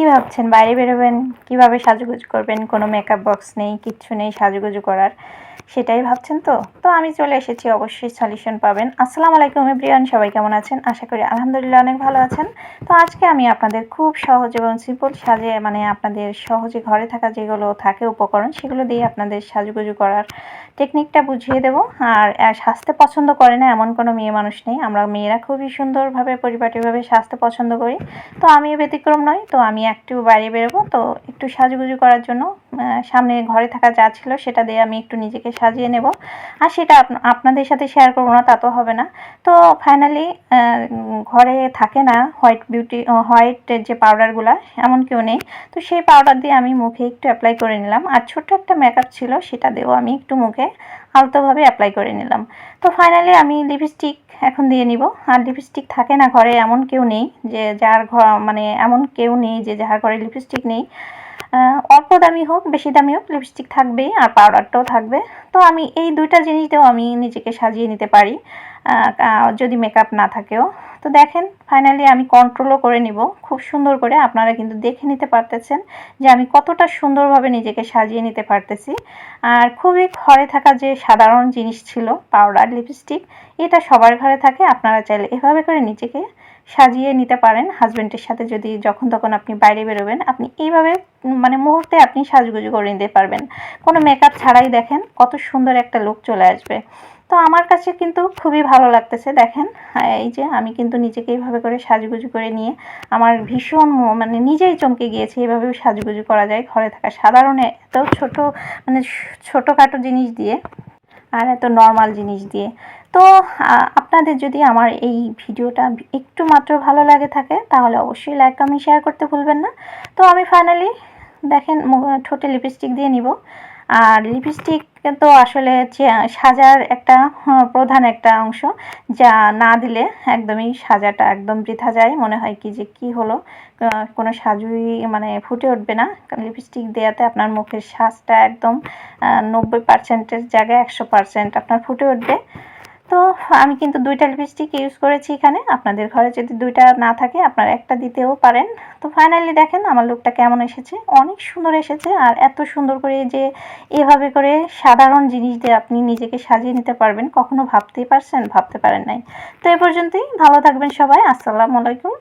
কি ভাবছেন? বাইরে বেরোবেন, কীভাবে সাজুগুজু করবেন? কোনো মেকআপ বক্স নেই, কিচ্ছু নেই, সাজুগুজু করার। সেটাই ভাবছেন তো? তো আমি চলে এসেছি, অবশ্যই সলিউশন পাবেন। আসসালামু আলাইকুম এভরিওয়ান সবাই কেমন আছেন? আশা করি আলহামদুলিল্লাহ অনেক ভালো আছেন। তো আজকে আমি আপনাদের খুব সহজ এবং সিম্পল সাজে মানে আপনাদের সহজে ঘরে থাকা যেগুলো থাকে উপকরণ, সেগুলো দিয়ে আপনাদের সাজুগুজু করার টেকনিকটা বুঝিয়ে দেব। আর সাজতে পছন্দ করে না এমন কোনো মেয়ে মানুষ নেই। আমরা মেয়েরা খুবই সুন্দরভাবে, পরিপাটিভাবে সাজতে পছন্দ করি। তো আমিও ব্যতিক্রম নই। তো আমি একটু বাইরে বেরোবো, তো একটু সাজুগুজু করার জন্য সামনে ঘরে থাকা যা ছিল সেটা দিয়ে আমি একটু নিজেকে সাজিয়ে নেব। আর সেটা আপনাদের সাথে শেয়ার করব না, তা তো হবে না। তো ফাইনালি ঘরে থাকে না হোয়াইট বিউটি হোয়াইট যে পাউডারগুলো এমন কেউ নেই। তো সেই পাউডার দিয়ে আমি মুখে একটু অ্যাপ্লাই করে নিলাম। আর ছোট্ট একটা মেকআপ ছিল, সেটা দিয়েও আমি একটু মুখে আলতোভাবে অ্যাপ্লাই করে নিলাম। তো ফাইনালি আমি লিপস্টিক এখন দিয়ে নিব। আর লিপস্টিক থাকে না ঘরে, এমন কেউ নেই যে, যার ঘর মানে এমন কেউ নেই যে যার ঘরে লিপস্টিক নেই। অল্প দামি হোক, বেশি দামি হোক লিপস্টিক থাকবেই আর পাউডারটাও থাকবে। তো আমি এই দুইটা জিনিস দিয়েও আমি নিজেকে সাজিয়ে নিতে পারি। যদি মেকআপ না থাকেও। তো দেখেন ফাইনালি আমি কন্ট্রোলও করে নিব। খুব সুন্দর করে আপনারা কিন্তু দেখে নিতে পারতেছেন যে আমি কতটা সুন্দরভাবে নিজেকে সাজিয়ে নিতে পারতেছি। আর খুবই ঘরে থাকা যে সাধারণ জিনিস ছিল পাউডার লিপস্টিক এটা সবার ঘরে থাকে। আপনারা চাইলে এভাবে করে নিজেকে সাজিয়ে নিতে পারেন হাজব্যান্ডের সাথে যদি যখন তখন আপনি বাইরে বেরোবেন আপনি এইভাবে মানে মুহূর্তে আপনি সাজগুজু করে নিতে পারবেন। কোনো মেকআপ ছাড়াই দেখেন কত সুন্দর একটা লুক চলে আসবে। তো আমার কাছে কিন্তু খুবই ভালো লাগতেছে দেখেন হ্যাঁ, এই যে আমি কিন্তু নিজেকে এইভাবে করে সাজগুজু করে নিয়ে আমার ভীষণ মানে নিজেই চমকে গিয়েছি এইভাবেও সাজগুজু করা যায়। ঘরে থাকা সাধারণ এত ছোট মানে ছোটোখাটো জিনিস দিয়ে আর এত নর্মাল জিনিস দিয়ে। তো আপনাদের যদি আমার এই ভিডিওটা একটু মাত্র ভালো লাগে থাকে, তাহলে অবশ্যই লাইক কমেন্ট শেয়ার করতে ভুলবেন না। তো আমি ফাইনালি দেখেন ঠোঁটে লিপস্টিক দিয়ে নিব। আর লিপস্টিক তো আসলে সাজার একটা হ্যাঁ, প্রধান একটা অংশ যা না দিলে একদমই সাজাটা একদম বৃথা যায়। মনে হয় কি যে কি হলো? কোনো সাজুই মানে ফুটে উঠবে না। লিপস্টিক দেওয়াতে আপনার মুখের সাজটা একদম নব্বই পার্সেন্টের জায়গায় একশো পার্সেন্ট আপনার ফুটে উঠবে। তো আমি কিন্তু দুইটা লিপস্টিক ইউজ করেছি এখানে। আপনাদের ঘরে যদি দুইটা না থাকে, আপনারা একটা দিতেও পারেন। তো ফাইনালি দেখেন আমার লুকটা কেমন এসেছে। অনেক সুন্দর এসেছে আর এত সুন্দর করে যে এভাবে করে সাধারণ জিনিস দিয়ে আপনি নিজেকে সাজিয়ে নিতে পারবেন, কখনো ভাবতেই পারছেন, ভাবতে পারেন নাই। তো এ পর্যন্তই। ভালো থাকবেন সবাই। আসসালামু আলাইকুম।